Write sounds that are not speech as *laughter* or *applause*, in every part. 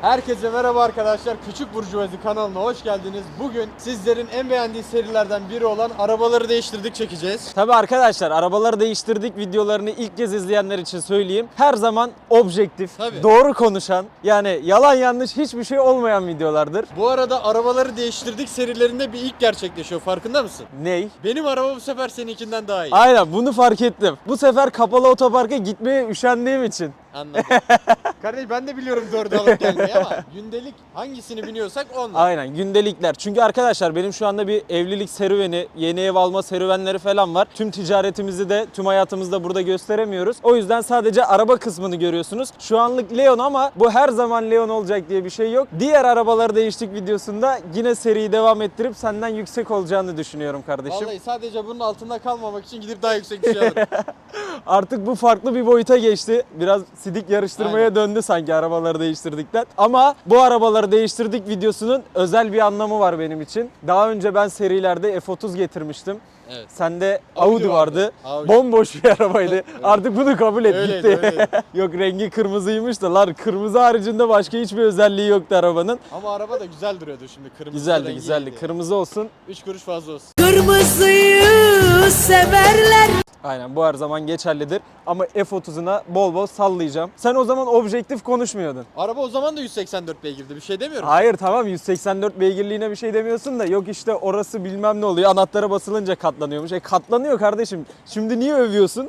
Herkese merhaba arkadaşlar. Küçük Burjuvazi kanalına hoş geldiniz. Bugün sizlerin en beğendiği serilerden biri olan arabaları değiştirdik çekeceğiz. Tabi arkadaşlar arabaları değiştirdik videolarını ilk kez izleyenler için söyleyeyim. Her zaman objektif, Tabii. doğru konuşan yani yalan yanlış hiçbir şey olmayan videolardır. Bu arada arabaları değiştirdik serilerinde bir ilk gerçekleşiyor. Farkında mısın? Ney? Benim araba bu sefer seninkinden daha iyi. Aynen bunu fark ettim. Bu sefer kapalı otoparka gitmeye üşendiğim için. Anladım. *laughs* Kardeş ben de biliyorum dördü alıp gelmeyi ama gündelik hangisini biniyorsak onunla. Aynen gündelikler. Çünkü arkadaşlar benim şu anda bir evlilik serüveni, yeni ev alma serüvenleri falan var. Tüm ticaretimizi de tüm hayatımızı da burada gösteremiyoruz. O yüzden sadece araba kısmını görüyorsunuz. Şu anlık Leon ama bu her zaman Leon olacak diye bir şey yok. Diğer arabaları değiştik videosunda yine seriyi devam ettirip senden yüksek olacağını düşünüyorum kardeşim. Vallahi sadece bunun altında kalmamak için gidip daha yüksek bir şey alırım. *laughs* Artık bu farklı bir boyuta geçti. Biraz sidik yarıştırmaya Aynen. döndü sanki arabaları değiştirdikten. Ama bu arabaları değiştirdik videosunun özel bir anlamı var benim için. Daha önce ben serilerde F30 getirmiştim. evet. Sende Audi Audi, vardı. Audi. Bomboş bir arabaydı. Artık bunu kabul et Öyleydi, gitti. öyleydi. *laughs* Yok rengi kırmızıymış da lan kırmızı haricinde başka hiçbir özelliği yoktu arabanın. Ama araba da güzel duruyordu şimdi. Kırmızı Güzeldi güzeldi. Kırmızı olsun. 3 kuruş fazla olsun. Kırmızıyı severler. Aynen bu her zaman geçerlidir. Ama F30'una bol bol sallayacağım. Sen o zaman objektif konuşmuyordun. Araba o zaman da 184 beygirdi. Bir şey demiyorum. Hayır tamam 184 beygirliğine bir şey demiyorsun da yok işte orası bilmem ne oluyor anahtara basılınca katlanıyormuş. E katlanıyor kardeşim. Şimdi niye övüyorsun?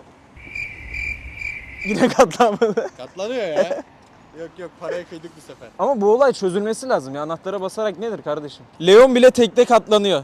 *laughs* Yine katlanmadı. Katlanıyor ya. *laughs* yok yok paraya kıydık bu sefer. Ama bu olay çözülmesi lazım ya anahtara basarak nedir kardeşim? Leon bile tekte katlanıyor.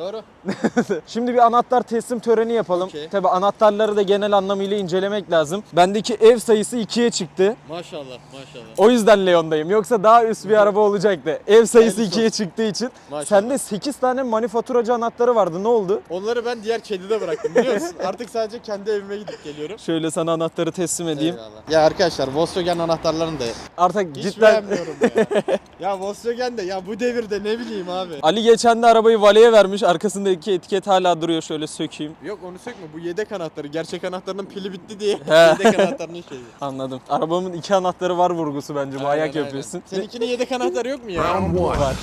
Doğru. *laughs* Şimdi bir anahtar teslim töreni yapalım. Okey. Tabi anahtarları da genel anlamıyla incelemek lazım. Bendeki ev sayısı 2'ye çıktı. Maşallah maşallah. O yüzden Leon'dayım. Yoksa daha üst bir araba olacaktı. Ev sayısı Hayırlısı 2'ye çıktığı için. Maşallah. Sende 8 tane manifaturacı anahtarı vardı. Ne oldu? Onları ben diğer kedide bıraktım biliyor musun? *laughs* Artık sadece kendi evime gidip geliyorum. Şöyle sana anahtarı teslim edeyim. Eyvallah. Ya arkadaşlar Volkswagen anahtarlarını da Artık hiç cidden beğenmiyorum ya. *laughs* ya Volkswagen de ya bu devirde ne bileyim abi. Ali geçen de arabayı valeye vermiş. Arkasındaki etiket hala duruyor. Şöyle sökeyim. Yok onu sökme bu yedek anahtarı. Gerçek anahtarının pili bitti diye. He. *laughs* yedek anahtarının şeyi. Anladım. Arabamın iki anahtarı var vurgusu bence. Bu ayak Aynen, yapıyorsun. aynen. Seninkinin yedek anahtarı yok mu ya? Var.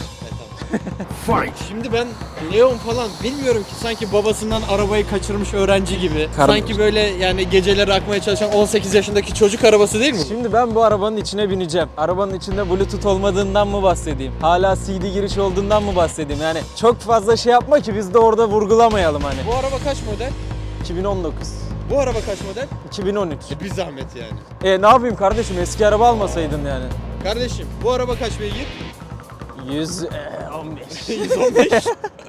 Şimdi ben Leon falan bilmiyorum ki sanki babasından arabayı kaçırmış öğrenci gibi. Kardeş. Sanki böyle yani geceleri akmaya çalışan 18 yaşındaki çocuk arabası değil mi? Şimdi ben bu arabanın içine bineceğim. Arabanın içinde bluetooth olmadığından mı bahsedeyim? Hala CD giriş olduğundan mı bahsedeyim? Yani çok fazla şey yapma ki biz de orada vurgulamayalım hani. Bu araba kaç model? 2019. Bu araba kaç model? 2013. E, bir zahmet yani. E ne yapayım kardeşim eski araba almasaydın yani. Kardeşim bu araba kaç beygir? 115. 115. *laughs*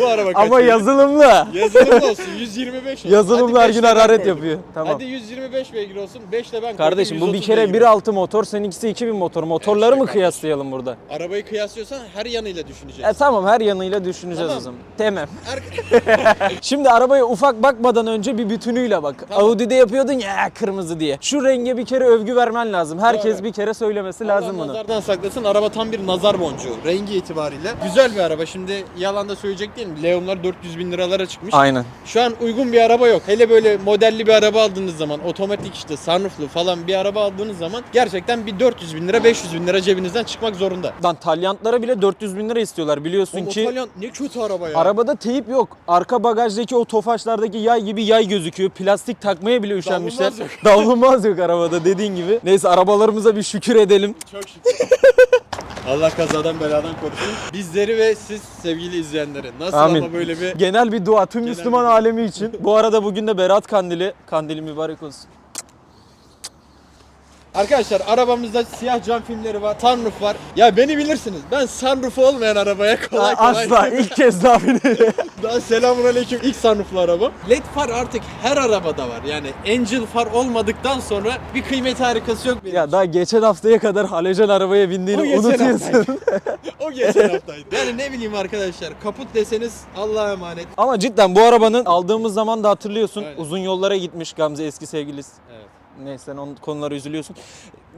bu araba kaç Ama yazılımlı. Yazılımlı olsun 125 olsun. Yazılımlı Hadi her gün ben hararet koydum. yapıyor. Tamam. Hadi 125 beygir olsun 5 de ben Kardeşim koydum, bu bir 130 kere beygir. 1.6 motor, seninkisi 2000 motor. Motorları mı kardeşim. kıyaslayalım burada? Arabayı kıyaslıyorsan her yanıyla düşüneceksin. E tamam her yanıyla düşüneceğiz Tamam. o zaman. Tamam. Her- *laughs* Şimdi arabaya ufak bakmadan önce bir bütünüyle bak. Tamam. Audi'de yapıyordun ya kırmızı diye. Şu renge bir kere övgü vermen lazım. Herkes Doğru. bir kere söylemesi Allah lazım bunu. nazardan saklasın. Araba tam bir nazar boncuğu. Rengi itibariyle. Güzel bir araba. Şimdi yalan da söyleyecek değilim. Leonlar 400 bin liralara çıkmış. Aynen. Şu an uygun bir araba yok. Hele böyle modelli bir araba aldığınız zaman, otomatik işte sunrooflu falan bir araba aldığınız zaman gerçekten bir 400 bin lira, 500 bin lira cebinizden çıkmak zorunda. Lan talyantlara bile 400 bin lira istiyorlar biliyorsun O ki. İtalyan ne kötü araba ya. Arabada teyip yok. Arka bagajdaki o tofaşlardaki yay gibi yay gözüküyor. Plastik takmaya bile üşenmişler. Davlumbaz yok. Davlumbaz yok arabada dediğin gibi. Neyse arabalarımıza bir şükür edelim. Çok şükür. *laughs* Allah kazadan beladan korusun. Bizleri ve siz sevgili izleyenleri. Nasıl Amin. ama böyle bir Genel bir dua tüm Genel Müslüman bir alemi için. Bu arada bugün de Berat Kandili. Kandili mübarek olsun. Arkadaşlar arabamızda siyah cam filmleri var, sunroof var. Ya beni bilirsiniz. Ben sunroofu olmayan arabaya kolay kolay Asla *laughs* ilk kez daha biniyorum. *laughs* Daha selamun aleyküm ilk sunrooflu araba. LED far artık her arabada var. Yani Angel far olmadıktan sonra bir kıymet harikası yok benim. ya daha geçen haftaya kadar halojen arabaya bindiğini geçen unutuyorsun. *laughs* o geçen haftaydı. Yani ne bileyim arkadaşlar kaput deseniz Allah'a emanet. Ama cidden bu arabanın aldığımız zaman da hatırlıyorsun Aynen. uzun yollara gitmiş Gamze eski sevgilisi. Evet. Neyse sen onun konulara üzülüyorsun.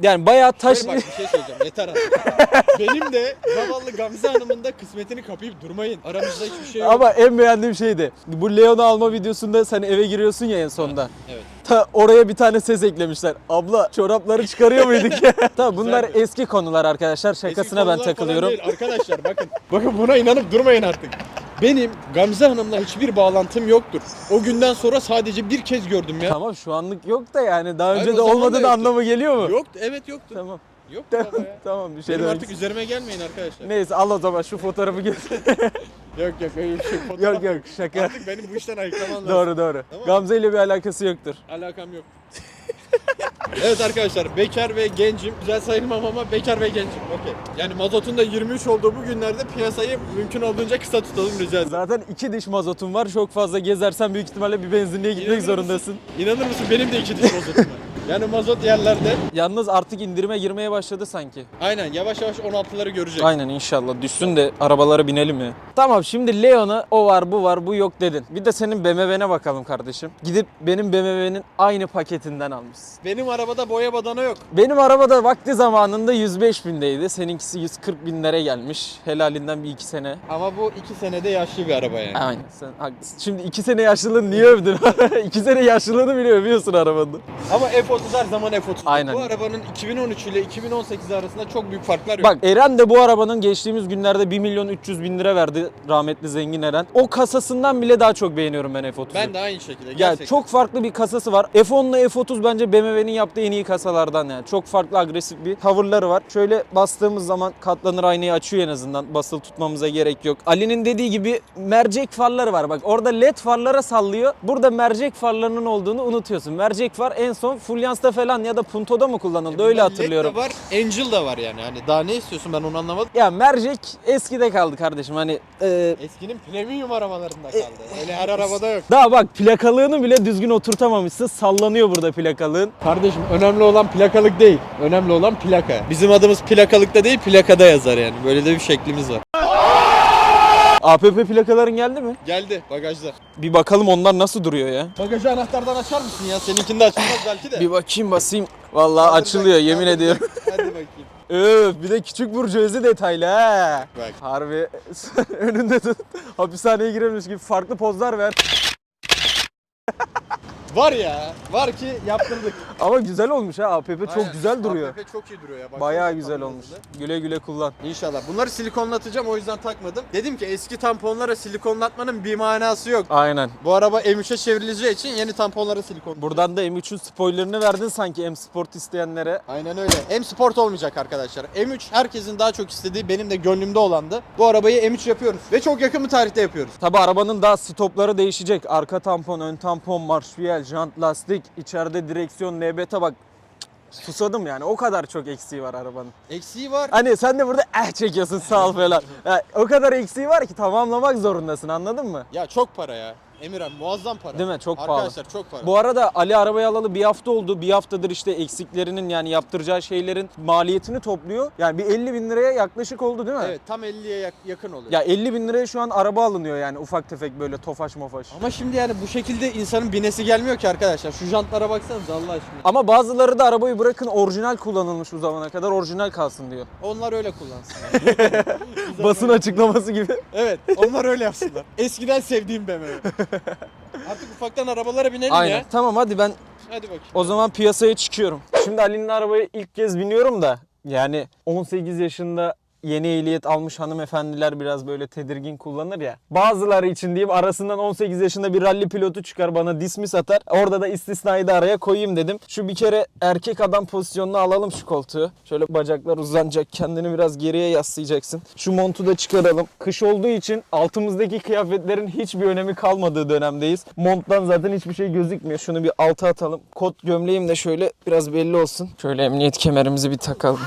Yani bayağı taş... Şöyle bak bir şey söyleyeceğim yeter artık. *laughs* Benim de zavallı Gamze Hanım'ın da kısmetini kapayıp durmayın. Aramızda hiçbir şey yok. Ama en beğendiğim şeydi. Bu Leon'u alma videosunda sen eve giriyorsun ya en sonda. Evet. Ta oraya bir tane ses eklemişler. Abla çorapları çıkarıyor muyduk? *laughs* *laughs* Tabii bunlar Güzeldi. eski konular arkadaşlar. Şakasına ben konular falan takılıyorum. değil arkadaşlar bakın. Bakın buna inanıp durmayın artık. Benim Gamze Hanım'la hiçbir bağlantım yoktur. O günden sonra sadece bir kez gördüm ya. Tamam şu anlık yok da yani daha Hayır, önce o de zaman da olmadığı yoktu. anlamı geliyor mu? Yoktu evet yoktu. Tamam. Yok baba ya. *laughs* tamam bir şey Benim demek artık üzerime gelmeyin arkadaşlar. Neyse al o zaman şu fotoğrafı göster. *laughs* Yok yok öyle bir şey. yok yok şaka. Artık benim bu işten ayıklamam *laughs* lazım. doğru doğru. Tamam. Gamze ile bir alakası yoktur. Alakam yok. *laughs* evet arkadaşlar bekar ve gencim. Güzel sayılmam ama bekar ve gencim. Okey. Yani mazotun da 23 olduğu bu günlerde piyasayı mümkün olduğunca kısa tutalım rica ederim. Zaten iki diş mazotun var. Çok fazla gezersen büyük ihtimalle bir benzinliğe gitmek İnanır mısın? zorundasın. İnanır mısın benim de iki diş mazotum var. Yani mazot yerlerde. Yalnız artık indirime girmeye başladı sanki. Aynen yavaş yavaş 16'ları görecek. Aynen inşallah düşsün de arabalara binelim ya. Tamam şimdi Leon'a o var bu var bu yok dedin. Bir de senin BMW'ne bakalım kardeşim. Gidip benim BMW'nin aynı paketinden almışsın. Benim arabada boya badana yok. Benim arabada vakti zamanında 105 bindeydi. Seninkisi 140 binlere gelmiş. Helalinden bir iki sene. Ama bu 2 senede yaşlı bir araba yani. Aynen sen haklısın. Şimdi iki sene yaşlılığını niye övdün? *laughs* iki sene yaşlılığını bile övüyorsun arabanın. Ama F30 her zaman F30. Aynen. Bu arabanın 2013 ile 2018 arasında çok büyük farklar yok. Bak Eren de bu arabanın geçtiğimiz günlerde 1 milyon 300 bin lira verdi rahmetli zengin Eren. O kasasından bile daha çok beğeniyorum ben F30'u. ben de aynı şekilde. Gerçekten. çok farklı bir kasası var. F10 ile F30 bence BMW'nin yaptığı en iyi kasalardan yani. Çok farklı agresif bir tavırları var. Şöyle bastığımız zaman katlanır aynayı açıyor en azından. Basılı tutmamıza gerek yok. Ali'nin dediği gibi mercek farları var. Bak orada led farlara sallıyor. Burada mercek farlarının olduğunu unutuyorsun. Mercek far en son Fulyans'ta falan ya da Punto'da mı kullanıldı? Öyle hatırlıyorum. LED de var, Angel da var yani. Hani daha ne istiyorsun ben onu anlamadım. Ya mercek eskide kaldı kardeşim. Hani e, Eskinin premium arabalarında kaldı. Öyle her arabada yok. daha bak plakalığını bile düzgün oturtamamışsın. Sallanıyor burada plakalığın. Kardeşim önemli olan plakalık değil. Önemli olan plaka. Bizim adımız plakalıkta değil plakada yazar yani. Böyle de bir şeklimiz var. APP plakaların geldi mi? Geldi bagajda. Bir bakalım onlar nasıl duruyor ya. Bagajı anahtardan açar mısın ya? Seninkinde açılmaz belki de. Bir bakayım basayım. Vallahi Kaldır açılıyor bak, yemin kaldır ediyorum. bak. Hadi bakayım. *laughs* Öf bir de küçük burjuvazi detaylı ha. Bak. Harbi *laughs* önünde tut. Hapishaneye girermiş gibi farklı pozlar ver. Var ya. Var ki yaptırdık. Ama güzel olmuş ha APP çok Aynen. güzel duruyor. APP çok iyi duruyor ya. Baksana Bayağı güzel olmuş. hızlı. Güle güle kullan. İnşallah. Bunları silikonlatacağım o yüzden takmadım. Dedim ki eski tamponlara silikonlatmanın bir manası yok. Aynen. Bu araba M3'e çevrileceği için yeni tamponlara silikon. Buradan da M3'ün spoilerını verdin sanki M Sport isteyenlere. Aynen öyle. M Sport olmayacak arkadaşlar. M3 herkesin daha çok istediği benim de gönlümde olandı. Bu arabayı M3 yapıyoruz ve çok yakın bir tarihte yapıyoruz. Tabi arabanın daha stopları değişecek. Arka tampon, ön tampon, marşpiyel, jant, lastik, içeride direksiyon, NBT bak susadım yani. O kadar çok eksiği var arabanın. Eksiği var. Hani sen de burada eh çekiyorsun sağ ol falan. *laughs* Ya, o kadar eksiği var ki tamamlamak zorundasın anladın mı? Ya çok para ya. Emirhan muazzam para. Değil mi? Çok pahalı. Arkadaşlar çok para. Bu arada Ali arabayı alalı bir hafta oldu. Bir haftadır işte eksiklerinin yani yaptıracağı şeylerin maliyetini topluyor. Yani bir 50 bin liraya yaklaşık oldu değil mi? Evet tam 50'ye yak- yakın oluyor. Ya 50 bin liraya şu an araba alınıyor yani ufak tefek böyle tofaş mofaş. Ama şimdi yani bu şekilde insanın binesi gelmiyor ki arkadaşlar. Şu jantlara baksanıza Allah aşkına. Ama bazıları da arabayı bırakın orijinal kullanılmış bu zamana kadar orijinal kalsın diyor. Onlar öyle kullansınlar. *laughs* Biz Basın açıklaması gibi. Evet onlar öyle yapsınlar. Eskiden sevdiğim BMW. *laughs* *laughs* Artık ufaktan arabalara binelim Aynen. ya. Tamam hadi ben Hadi bakayım. o zaman piyasaya çıkıyorum. Şimdi Ali'nin arabaya ilk kez biniyorum da yani 18 yaşında yeni ehliyet almış hanımefendiler biraz böyle tedirgin kullanır ya. Bazıları için diyeyim arasından 18 yaşında bir ralli pilotu çıkar bana dismiss atar. Orada da istisnayı da araya koyayım dedim. Şu bir kere erkek adam pozisyonuna alalım şu koltuğu. Şöyle bacaklar uzanacak kendini biraz geriye yaslayacaksın. Şu montu da çıkaralım. Kış olduğu için altımızdaki kıyafetlerin hiçbir önemi kalmadığı dönemdeyiz. Monttan zaten hiçbir şey gözükmüyor. Şunu bir alta atalım. Kot gömleğim de şöyle biraz belli olsun. Şöyle emniyet kemerimizi bir takalım.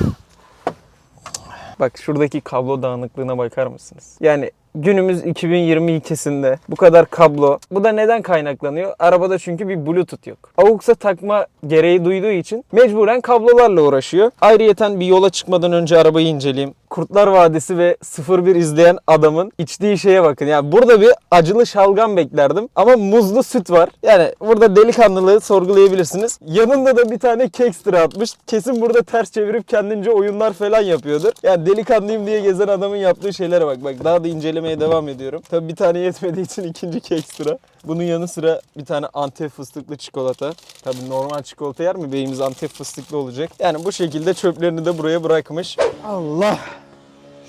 Bak şuradaki kablo dağınıklığına bakar mısınız? Yani günümüz 2022'sinde bu kadar kablo. Bu da neden kaynaklanıyor? Arabada çünkü bir bluetooth yok. AUX'a takma gereği duyduğu için mecburen kablolarla uğraşıyor. Ayrıyeten bir yola çıkmadan önce arabayı inceleyeyim. Kurtlar Vadisi ve 01 izleyen adamın içtiği şeye bakın. Yani burada bir acılı şalgam beklerdim ama muzlu süt var. Yani burada delikanlılığı sorgulayabilirsiniz. Yanında da bir tane kekstra atmış. Kesin burada ters çevirip kendince oyunlar falan yapıyordur. Yani delikanlıyım diye gezen adamın yaptığı şeylere bak. Bak daha da incelemeye devam ediyorum. Tabii bir tane yetmediği için ikinci kekstra. Bunun yanı sıra bir tane antep fıstıklı çikolata. Tabii normal çikolata yer mi? Beyimiz antep fıstıklı olacak. Yani bu şekilde çöplerini de buraya bırakmış. Allah!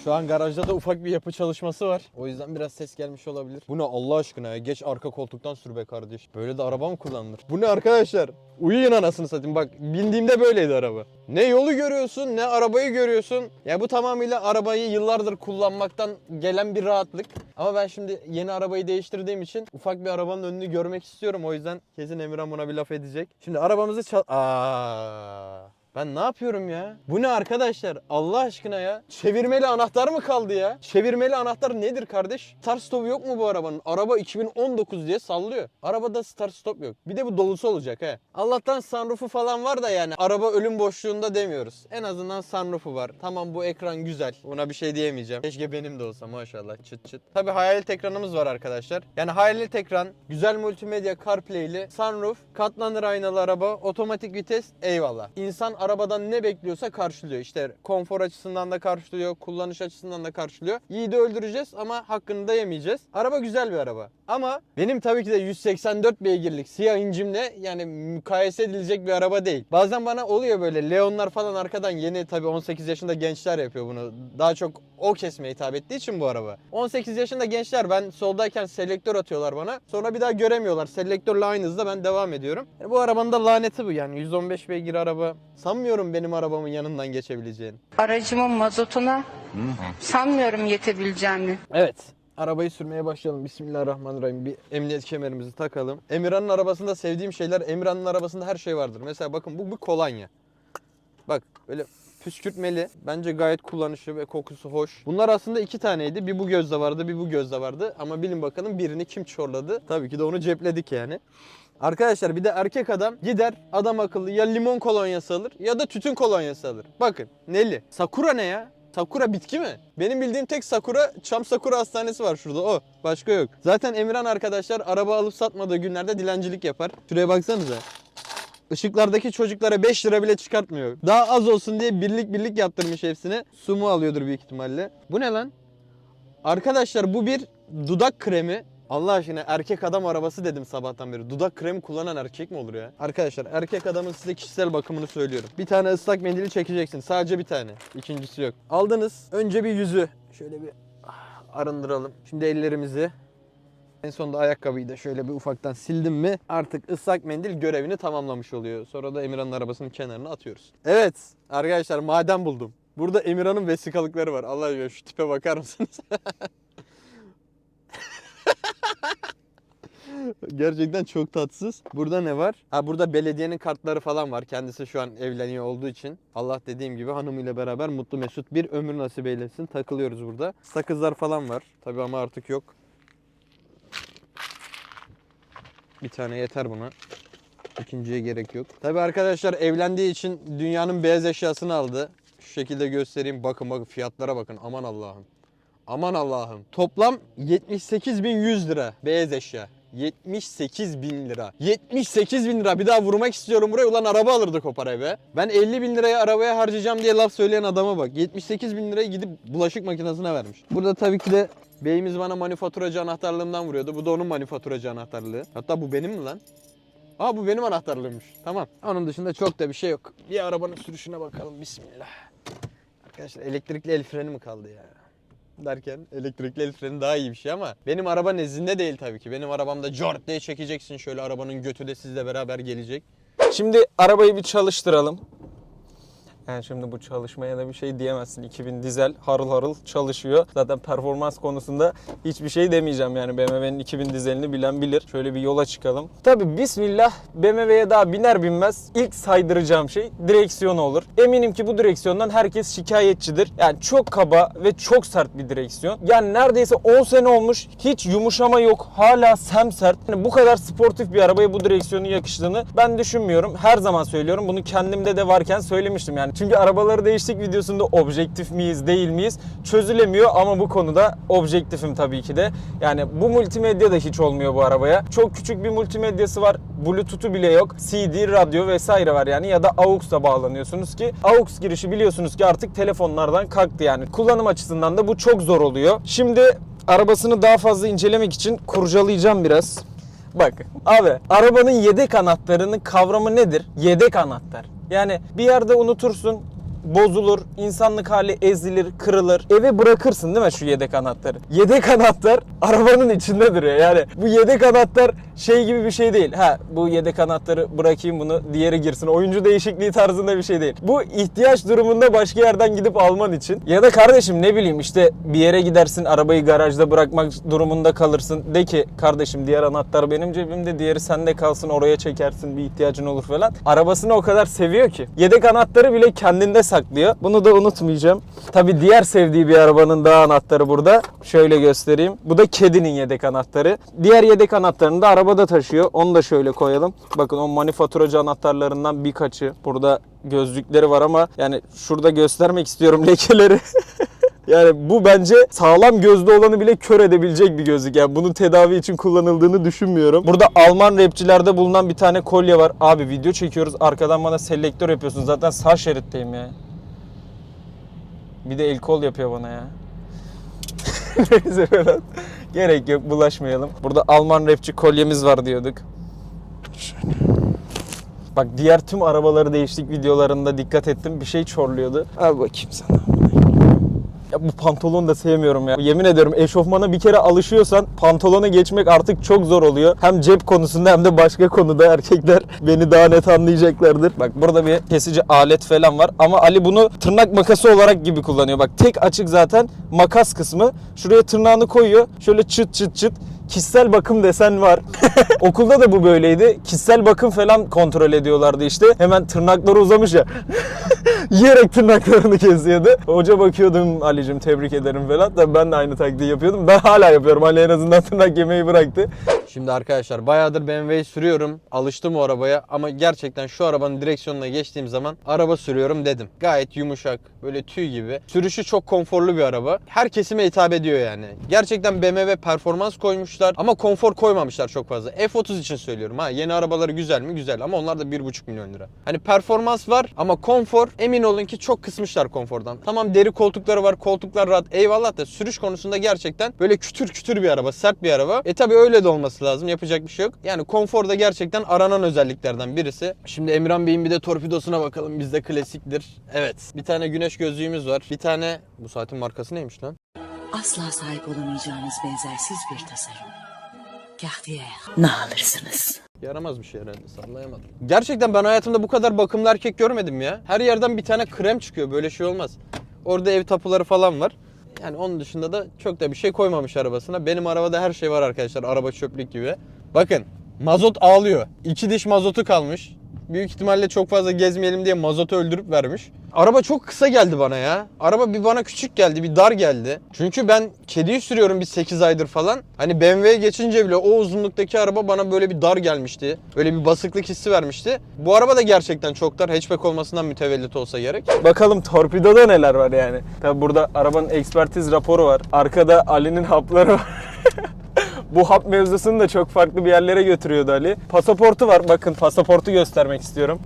Şu an garajda da ufak bir yapı çalışması var. O yüzden biraz ses gelmiş olabilir. Bu ne Allah aşkına ya? Geç arka koltuktan sür be kardeş. Böyle de araba mı kullanılır? Bu ne arkadaşlar? Uyuyun anasını satayım. Bak bindiğimde böyleydi araba. Ne yolu görüyorsun ne arabayı görüyorsun. Ya bu tamamıyla arabayı yıllardır kullanmaktan gelen bir rahatlık. Ama ben şimdi yeni arabayı değiştirdiğim için ufak bir arabanın önünü görmek istiyorum. O yüzden kesin Emirhan buna bir laf edecek. Şimdi arabamızı çal... Aa. Ben ne yapıyorum ya? Bu ne arkadaşlar? Allah aşkına ya. Çevirmeli anahtar mı kaldı ya? Çevirmeli anahtar nedir kardeş? Start stop yok mu bu arabanın? Araba 2019 diye sallıyor. Arabada start stop yok. Bir de bu dolusu olacak he. Allah'tan sunroofu falan var da yani araba ölüm boşluğunda demiyoruz. En azından sunroofu var. Tamam bu ekran güzel. Buna bir şey diyemeyeceğim. Keşke benim de olsa maşallah çıt çıt. Tabi hayalet ekranımız var arkadaşlar. Yani hayalet ekran, güzel multimedya CarPlay'li, sunroof, katlanır aynalı araba, otomatik vites eyvallah. İnsan arabadan ne bekliyorsa karşılıyor. İşte konfor açısından da karşılıyor, kullanış açısından da karşılıyor. Yiğidi öldüreceğiz ama hakkını da yemeyeceğiz. Araba güzel bir araba. Ama benim tabii ki de 184 beygirlik siyah incimle yani mukayese edilecek bir araba değil. Bazen bana oluyor böyle Leonlar falan arkadan yeni tabii 18 yaşında gençler yapıyor bunu. Daha çok o kesmeye hitap ettiği için bu araba. 18 yaşında gençler ben soldayken selektör atıyorlar bana. Sonra bir daha göremiyorlar. Selektörle aynı hızda ben devam ediyorum. Yani bu arabanın da laneti bu yani 115 beygir araba. Sanmıyorum benim arabamın yanından geçebileceğini. Aracımın mazotuna sanmıyorum yetebileceğini. Evet. Arabayı sürmeye başlayalım. Bismillahirrahmanirrahim. Bir emniyet kemerimizi takalım. Emirhan'ın arabasında sevdiğim şeyler, Emirhan'ın arabasında her şey vardır. Mesela bakın bu bir kolonya. Bak böyle püskürtmeli. Bence gayet kullanışlı ve kokusu hoş. Bunlar aslında iki taneydi. Bir bu gözde vardı, bir bu gözde vardı. Ama bilin bakalım birini kim çorladı? Tabii ki de onu cepledik yani. Arkadaşlar bir de erkek adam gider adam akıllı ya limon kolonyası alır ya da tütün kolonyası alır. Bakın neli. Sakura ne ya? Sakura bitki mi? Benim bildiğim tek Sakura Çam Sakura Hastanesi var şurada o. Başka yok. Zaten Emirhan arkadaşlar araba alıp satmadığı günlerde dilencilik yapar. Şuraya baksanıza. Işıklardaki çocuklara 5 lira bile çıkartmıyor. Daha az olsun diye birlik birlik yaptırmış hepsine. Su mu alıyordur büyük ihtimalle. Bu ne lan? Arkadaşlar bu bir dudak kremi. Allah aşkına erkek adam arabası dedim sabahtan beri. Dudak kremi kullanan erkek mi olur ya? Arkadaşlar erkek adamın size kişisel bakımını söylüyorum. Bir tane ıslak mendili çekeceksin. Sadece bir tane. İkincisi yok. Aldınız. Önce bir yüzü. Şöyle bir arındıralım. Şimdi ellerimizi. En sonunda ayakkabıyı da şöyle bir ufaktan sildim mi artık ıslak mendil görevini tamamlamış oluyor. Sonra da Emirhan'ın arabasının kenarına atıyoruz. Evet arkadaşlar maden buldum. Burada Emirhan'ın vesikalıkları var. Allah aşkına şu tipe bakar mısınız? *laughs* Gerçekten çok tatsız. Burada ne var? Ha burada belediyenin kartları falan var. Kendisi şu an evleniyor olduğu için. Allah dediğim gibi hanımıyla beraber mutlu mesut bir ömür nasip eylesin. Takılıyoruz burada. Sakızlar falan var. Tabii ama artık yok. Bir tane yeter buna. İkinciye gerek yok. Tabii arkadaşlar evlendiği için dünyanın beyaz eşyasını aldı. Şu şekilde göstereyim. Bakın bakın fiyatlara bakın. Aman Allah'ım. Aman Allah'ım. Toplam 78.100 lira beyaz eşya. 78 bin lira. 78 bin lira. Bir daha vurmak istiyorum buraya. Ulan araba alırdık o parayı be. Ben 50 bin lirayı arabaya harcayacağım diye laf söyleyen adama bak. 78 bin lirayı gidip bulaşık makinesine vermiş. Burada tabii ki de beyimiz bana manifaturacı anahtarlığımdan vuruyordu. Bu da onun manifaturacı anahtarlığı. Hatta bu benim mi lan? Aa bu benim anahtarlığımmış. Tamam. Onun dışında çok da bir şey yok. Bir arabanın sürüşüne bakalım. Bismillah. Arkadaşlar elektrikli el freni mi kaldı ya? derken elektrikli el freni daha iyi bir şey ama benim araba nezdinde değil tabii ki. Benim arabamda cort diye çekeceksin şöyle arabanın götü de sizle beraber gelecek. Şimdi arabayı bir çalıştıralım. Yani şimdi bu çalışmaya da bir şey diyemezsin. 2000 dizel harıl harıl çalışıyor. Zaten performans konusunda hiçbir şey demeyeceğim yani BMW'nin 2000 dizelini bilen bilir. Şöyle bir yola çıkalım. Tabi bismillah BMW'ye daha biner binmez ilk saydıracağım şey direksiyon olur. Eminim ki bu direksiyondan herkes şikayetçidir. Yani çok kaba ve çok sert bir direksiyon. Yani neredeyse 10 sene olmuş hiç yumuşama yok. Hala semsert. Yani bu kadar sportif bir arabaya bu direksiyonun yakıştığını ben düşünmüyorum. Her zaman söylüyorum. Bunu kendimde de varken söylemiştim yani. Çünkü arabaları değiştik videosunda objektif miyiz değil miyiz çözülemiyor ama bu konuda objektifim tabii ki de. Yani bu multimedya da hiç olmuyor bu arabaya. Çok küçük bir multimedyası var. Bluetooth'u bile yok. CD, radyo vesaire var yani ya da AUX'la bağlanıyorsunuz ki AUX girişi biliyorsunuz ki artık telefonlardan kalktı yani. Kullanım açısından da bu çok zor oluyor. Şimdi arabasını daha fazla incelemek için kurcalayacağım biraz. Bak abi arabanın yedek anahtarının kavramı nedir? Yedek anahtar. Yani bir yerde unutursun bozulur, insanlık hali ezilir, kırılır. Eve bırakırsın değil mi şu yedek anahtarı? Yedek anahtar arabanın içinde duruyor. Yani bu yedek anahtar şey gibi bir şey değil. Ha bu yedek anahtarı bırakayım bunu diğeri girsin. Oyuncu değişikliği tarzında bir şey değil. Bu ihtiyaç durumunda başka yerden gidip alman için. Ya da kardeşim ne bileyim işte bir yere gidersin arabayı garajda bırakmak durumunda kalırsın. De ki kardeşim diğer anahtar benim cebimde diğeri sende kalsın oraya çekersin bir ihtiyacın olur falan. Arabasını o kadar seviyor ki. Yedek anahtarı bile kendinde saklıyor. Bunu da unutmayacağım. Tabi diğer sevdiği bir arabanın daha anahtarı burada. Şöyle göstereyim. Bu da kedinin yedek anahtarı. Diğer yedek anahtarını da arabada taşıyor. Onu da şöyle koyalım. Bakın o manifaturacı anahtarlarından birkaçı. Burada gözlükleri var ama yani şurada göstermek istiyorum *laughs* lekeleri. Yani bu bence sağlam gözlü olanı bile kör edebilecek bir gözlük. Yani bunun tedavi için kullanıldığını düşünmüyorum. Burada Alman rapçilerde bulunan bir tane kolye var. Abi video çekiyoruz. Arkadan bana selektör yapıyorsun. Zaten sağ şeritteyim ya. Bir de el kol yapıyor bana ya. *laughs* Neyse falan. Gerek yok bulaşmayalım. Burada Alman rapçi kolyemiz var diyorduk. Bak diğer tüm arabaları değiştik videolarında dikkat ettim. Bir şey çorluyordu. Al bakayım sana. Ya bu pantolonu da sevmiyorum ya. Yemin ediyorum eşofmana bir kere alışıyorsan pantolona geçmek artık çok zor oluyor. Hem cep konusunda hem de başka konuda erkekler beni daha net anlayacaklardır. Bak burada bir kesici alet falan var ama Ali bunu tırnak makası olarak gibi kullanıyor. Bak tek açık zaten makas kısmı. Şuraya tırnağını koyuyor. Şöyle çıt çıt çıt kişisel bakım desen var. *laughs* Okulda da bu böyleydi. Kişisel bakım falan kontrol ediyorlardı işte. Hemen tırnakları uzamış ya. *laughs* Yiyerek tırnaklarını kesiyordu. Hoca bakıyordum Ali'cim tebrik ederim falan. Tabii ben de aynı taktiği yapıyordum. Ben hala yapıyorum. Ali en azından tırnak yemeyi bıraktı. Şimdi arkadaşlar bayağıdır BMW'yi sürüyorum. Alıştım o arabaya ama gerçekten şu arabanın direksiyonuna geçtiğim zaman araba sürüyorum dedim. Gayet yumuşak, böyle tüy gibi. Sürüşü çok konforlu bir araba. Her kesime hitap ediyor yani. Gerçekten BMW performans koymuşlar ama konfor koymamışlar çok fazla. F30 için söylüyorum ha. Yeni arabaları güzel mi? Güzel ama onlar da 1,5 milyon lira. Hani performans var ama konfor emin olun ki çok kısmışlar konfordan. Tamam deri koltukları var, koltuklar rahat. Eyvallah da sürüş konusunda gerçekten böyle kütür kütür bir araba, sert bir araba. E tabi öyle de olması lazım. Yapacak bir şey yok. Yani konfor da gerçekten aranan özelliklerden birisi. Şimdi Emirhan Bey'in bir de torpidosuna bakalım. Bizde klasiktir. Evet. Bir tane güneş gözlüğümüz var. Bir tane bu saatin markası neymiş lan? Asla sahip olamayacağınız benzersiz bir tasarım. Cartier. Ne alırsınız? Yaramaz bir şey herhalde sallayamadım. Gerçekten ben hayatımda bu kadar bakımlı erkek görmedim ya. Her yerden bir tane krem çıkıyor böyle şey olmaz. Orada ev tapuları falan var. Yani onun dışında da çok da bir şey koymamış arabasına. Benim arabada her şey var arkadaşlar. Araba çöplük gibi. Bakın mazot ağlıyor. İki diş mazotu kalmış. Büyük ihtimalle çok fazla gezmeyelim diye mazotu öldürüp vermiş. Araba çok kısa geldi bana ya. Araba bir bana küçük geldi, bir dar geldi. Çünkü ben kediyi sürüyorum bir 8 aydır falan. Hani BMW'ye geçince bile o uzunluktaki araba bana böyle bir dar gelmişti. Böyle bir basıklık hissi vermişti. Bu araba da gerçekten çok dar. Hatchback olmasından mütevellit olsa gerek. Bakalım torpidoda neler var yani. Tabi burada arabanın ekspertiz raporu var. Arkada Ali'nin hapları var. *laughs* Bu hap mevzusunu da çok farklı bir yerlere götürüyordu Ali. Pasaportu var. Bakın pasaportu göstermek istiyorum.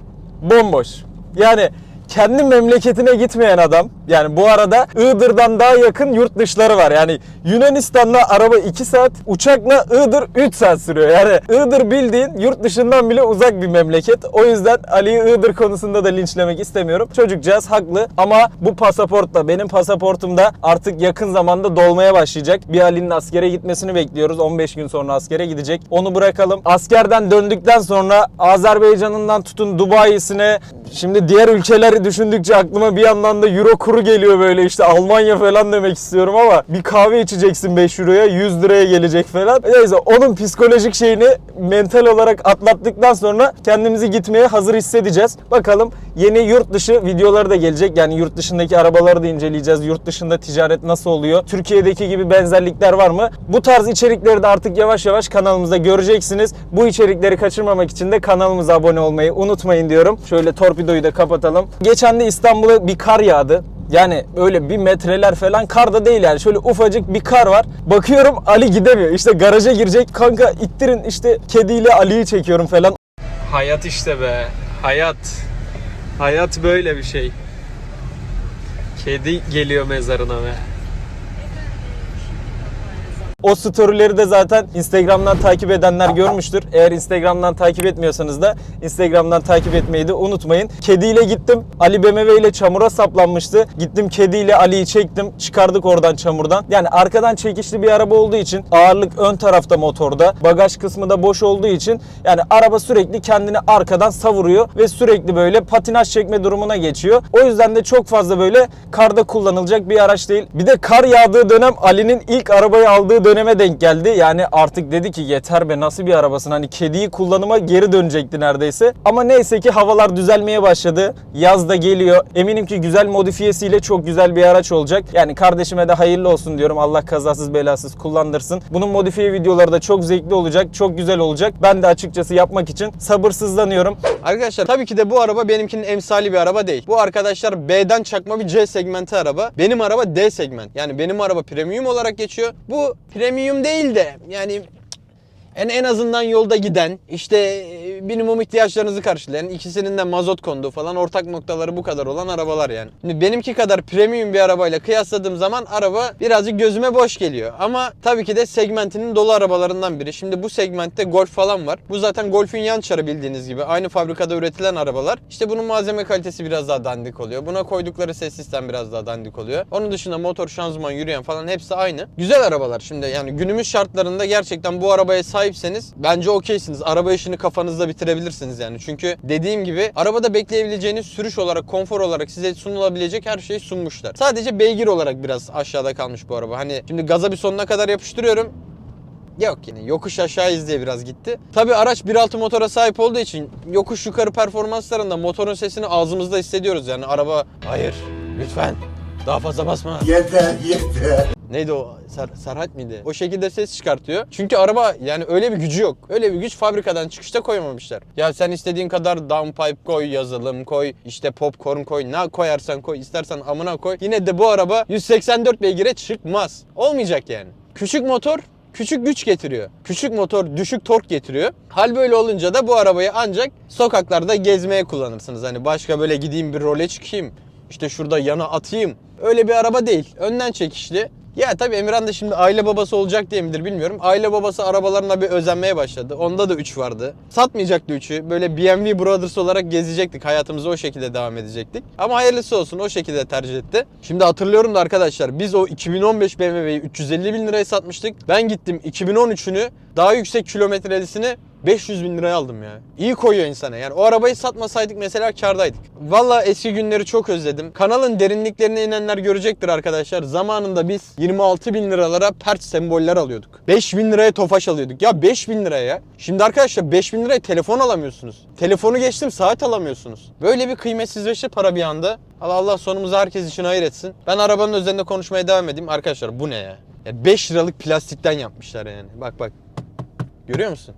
Bomboş. Yani kendi memleketine gitmeyen adam yani bu arada Iğdır'dan daha yakın yurt dışları var. Yani Yunanistan'la araba 2 saat, uçakla Iğdır 3 saat sürüyor. Yani Iğdır bildiğin yurt dışından bile uzak bir memleket. O yüzden Ali'yi Iğdır konusunda da linçlemek istemiyorum. Çocukcağız haklı ama bu pasaportla benim pasaportumda artık yakın zamanda dolmaya başlayacak. Bir Ali'nin askere gitmesini bekliyoruz. 15 gün sonra askere gidecek. Onu bırakalım. Askerden döndükten sonra Azerbaycan'ından tutun Dubai'sine şimdi diğer ülkeler düşündükçe aklıma bir yandan da euro kuru geliyor böyle işte Almanya falan demek istiyorum ama bir kahve içeceksin 5 euroya 100 liraya gelecek falan. Neyse onun psikolojik şeyini mental olarak atlattıktan sonra kendimizi gitmeye hazır hissedeceğiz. Bakalım yeni yurt dışı videoları da gelecek. Yani yurt dışındaki arabaları da inceleyeceğiz. Yurt dışında ticaret nasıl oluyor? Türkiye'deki gibi benzerlikler var mı? Bu tarz içerikleri de artık yavaş yavaş kanalımızda göreceksiniz. Bu içerikleri kaçırmamak için de kanalımıza abone olmayı unutmayın diyorum. Şöyle torpidoyu da kapatalım. Geçen de İstanbul'a bir kar yağdı. Yani öyle bir metreler falan kar da değil yani. Şöyle ufacık bir kar var. Bakıyorum Ali gidemiyor. İşte garaja girecek. Kanka ittirin işte kediyle Ali'yi çekiyorum falan. Hayat işte be. Hayat. Hayat böyle bir şey. Kedi geliyor mezarına be. O storyleri de zaten Instagram'dan takip edenler görmüştür. Eğer Instagram'dan takip etmiyorsanız da Instagram'dan takip etmeyi de unutmayın. Kediyle gittim. Ali BMW ile çamura saplanmıştı. Gittim kediyle Ali'yi çektim. Çıkardık oradan çamurdan. Yani arkadan çekişli bir araba olduğu için ağırlık ön tarafta motorda. Bagaj kısmı da boş olduğu için yani araba sürekli kendini arkadan savuruyor ve sürekli böyle patinaj çekme durumuna geçiyor. O yüzden de çok fazla böyle karda kullanılacak bir araç değil. Bir de kar yağdığı dönem Ali'nin ilk arabayı aldığı döneme denk geldi. Yani artık dedi ki yeter be nasıl bir arabasın hani kediyi kullanıma geri dönecekti neredeyse. Ama neyse ki havalar düzelmeye başladı. Yaz da geliyor. Eminim ki güzel modifiyesiyle çok güzel bir araç olacak. Yani kardeşime de hayırlı olsun diyorum. Allah kazasız belasız kullandırsın. Bunun modifiye videoları da çok zevkli olacak. Çok güzel olacak. Ben de açıkçası yapmak için sabırsızlanıyorum. Arkadaşlar tabii ki de bu araba benimkinin emsali bir araba değil. Bu arkadaşlar B'den çakma bir C segmenti araba. Benim araba D segment. Yani benim araba premium olarak geçiyor. Bu premium değil de yani en en azından yolda giden işte e, minimum ihtiyaçlarınızı karşılayan ikisinin de mazot konduğu falan ortak noktaları bu kadar olan arabalar yani. Şimdi benimki kadar premium bir arabayla kıyasladığım zaman araba birazcık gözüme boş geliyor. Ama tabii ki de segmentinin dolu arabalarından biri. Şimdi bu segmentte Golf falan var. Bu zaten Golf'ün yan çarı bildiğiniz gibi. Aynı fabrikada üretilen arabalar. İşte bunun malzeme kalitesi biraz daha dandik oluyor. Buna koydukları ses sistem biraz daha dandik oluyor. Onun dışında motor, şanzıman, yürüyen falan hepsi aynı. Güzel arabalar şimdi yani günümüz şartlarında gerçekten bu arabaya sahipseniz bence okeysiniz. Araba işini kafanızda bitirebilirsiniz yani. Çünkü dediğim gibi arabada bekleyebileceğiniz sürüş olarak, konfor olarak size sunulabilecek her şeyi sunmuşlar. Sadece beygir olarak biraz aşağıda kalmış bu araba. Hani şimdi gaza bir sonuna kadar yapıştırıyorum. Yok yine yokuş aşağı diye biraz gitti. Tabi araç 1.6 motora sahip olduğu için yokuş yukarı performanslarında motorun sesini ağzımızda hissediyoruz yani araba hayır lütfen daha fazla basma. Yeter yeter. Neydi o? Ser, Serhat mıydı? O şekilde ses çıkartıyor. Çünkü araba yani öyle bir gücü yok. Öyle bir güç fabrikadan çıkışta koymamışlar. Ya sen istediğin kadar downpipe koy, yazılım koy, işte popcorn koy, ne koyarsan koy, istersen amına koy. Yine de bu araba 184 beygire çıkmaz. Olmayacak yani. Küçük motor küçük güç getiriyor. Küçük motor düşük tork getiriyor. Hal böyle olunca da bu arabayı ancak sokaklarda gezmeye kullanırsınız. Hani başka böyle gideyim bir role çıkayım. işte şurada yana atayım. Öyle bir araba değil. Önden çekişli. Ya tabii Emirhan da şimdi aile babası olacak diye midir bilmiyorum. Aile babası arabalarına bir özenmeye başladı. Onda da 3 vardı. Satmayacaktı 3'ü. Böyle BMW Brothers olarak gezecektik. Hayatımıza o şekilde devam edecektik. Ama hayırlısı olsun o şekilde tercih etti. Şimdi hatırlıyorum da arkadaşlar biz o 2015 BMW'yi 350 bin liraya satmıştık. Ben gittim 2013'ünü daha yüksek kilometrelisini 500 bin liraya aldım ya. İyi koyuyor insana yani. O arabayı satmasaydık mesela kardaydık. Valla eski günleri çok özledim. Kanalın derinliklerine inenler görecektir arkadaşlar. Zamanında biz 26 bin liralara pert semboller alıyorduk. 5 bin liraya tofaş alıyorduk. Ya 5 bin liraya ya. Şimdi arkadaşlar 5 bin liraya telefon alamıyorsunuz. Telefonu geçtim saat alamıyorsunuz. Böyle bir kıymetsizleşti para bir anda. Allah Allah sonumuzu herkes için hayır etsin. Ben arabanın üzerinde konuşmaya devam edeyim. Arkadaşlar bu ne ya? ya 5 liralık plastikten yapmışlar yani. Bak bak. Görüyor musun?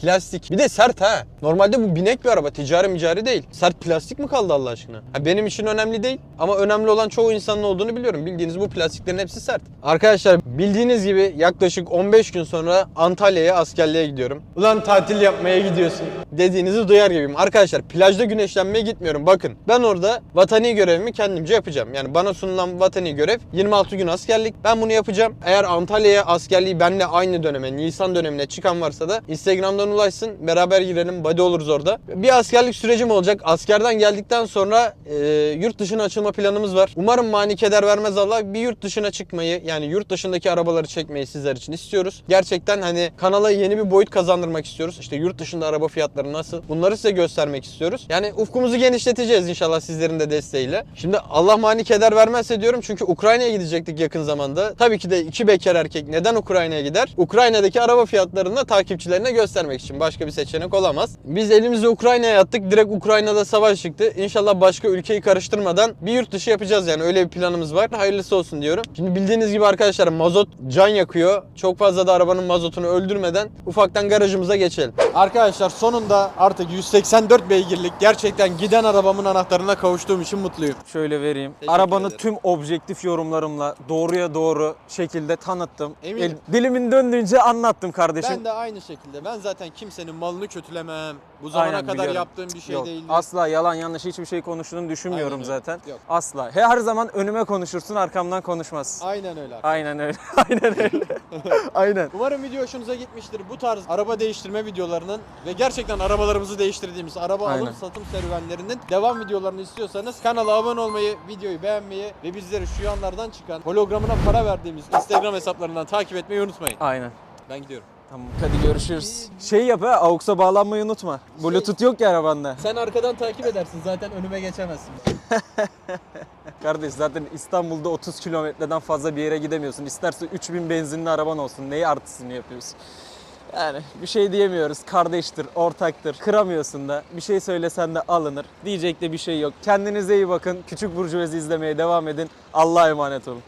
Plastik. Bir de sert ha. Normalde bu binek bir araba. Ticari micari değil. Sert plastik mi kaldı Allah aşkına? Ha, benim için önemli değil. Ama önemli olan çoğu insanın olduğunu biliyorum. Bildiğiniz bu plastiklerin hepsi sert. Arkadaşlar bildiğiniz gibi yaklaşık 15 gün sonra Antalya'ya askerliğe gidiyorum. Ulan tatil yapmaya gidiyorsun dediğinizi duyar gibiyim. Arkadaşlar plajda güneşlenmeye gitmiyorum. Bakın ben orada vatani görevimi kendimce yapacağım. Yani bana sunulan vatani görev 26 gün askerlik. Ben bunu yapacağım. Eğer Antalya'ya askerliği benimle aynı döneme, Nisan dönemine çıkan varsa da Instagram'dan IBAN'ından ulaşsın. Beraber girelim. Body oluruz orada. Bir askerlik sürecim olacak. Askerden geldikten sonra e, yurt dışına açılma planımız var. Umarım mani keder vermez Allah. Bir yurt dışına çıkmayı yani yurt dışındaki arabaları çekmeyi sizler için istiyoruz. Gerçekten hani kanala yeni bir boyut kazandırmak istiyoruz. İşte yurt dışında araba fiyatları nasıl? Bunları size göstermek istiyoruz. Yani ufkumuzu genişleteceğiz inşallah sizlerin de desteğiyle. Şimdi Allah mani keder vermezse diyorum çünkü Ukrayna'ya gidecektik yakın zamanda. Tabii ki de iki bekar erkek neden Ukrayna'ya gider? Ukrayna'daki araba fiyatlarını da takipçilerine göstermek için. Başka bir seçenek olamaz. Biz elimizi Ukrayna'ya attık. Direkt Ukrayna'da savaş çıktı. İnşallah başka ülkeyi karıştırmadan bir yurt dışı yapacağız yani. Öyle bir planımız var. Hayırlısı olsun diyorum. Şimdi bildiğiniz gibi arkadaşlar mazot can yakıyor. Çok fazla da arabanın mazotunu öldürmeden ufaktan garajımıza geçelim. Arkadaşlar sonunda artık 184 beygirlik gerçekten giden arabamın anahtarına kavuştuğum için mutluyum. Şöyle vereyim. Teşekkür Arabanı ederim. tüm objektif yorumlarımla doğruya doğru şekilde tanıttım. Eminim. El- dilimin döndüğünce anlattım kardeşim. Ben de aynı şekilde. Ben zaten kimsenin malını kötülemem. Bu zamana Aynen, kadar biliyorum. yaptığım bir şey Yok, değil. Asla yalan yanlış hiçbir şey konuştuğunu düşünmüyorum Aynen öyle. zaten. Yok. Asla. He, her zaman önüme konuşursun arkamdan konuşmazsın. Aynen öyle. Aynen öyle. *laughs* Aynen öyle. *laughs* Aynen. Umarım video hoşunuza gitmiştir. Bu tarz araba değiştirme videolarının ve gerçekten arabalarımızı değiştirdiğimiz araba Aynen. alım satım serüvenlerinin devam videolarını istiyorsanız kanala abone olmayı, videoyu beğenmeyi ve bizleri şu yanlardan çıkan hologramına para verdiğimiz Instagram hesaplarından takip etmeyi unutmayın. Aynen. Ben gidiyorum. Tamam hadi görüşürüz. Şey yap ha AUX'a bağlanmayı unutma. Bluetooth yok ya arabanda. Sen arkadan takip edersin. Zaten önüme geçemezsin. *laughs* Kardeş zaten İstanbul'da 30 kilometreden fazla bir yere gidemiyorsun. İsterse 3000 benzinli araban olsun. Neyi artısını yapıyorsun? Yani bir şey diyemiyoruz. Kardeştir, ortaktır. Kıramıyorsun da. Bir şey söylesen de alınır. Diyecek de bir şey yok. Kendinize iyi bakın. Küçük Burjuvazi izlemeye devam edin. Allah'a emanet olun.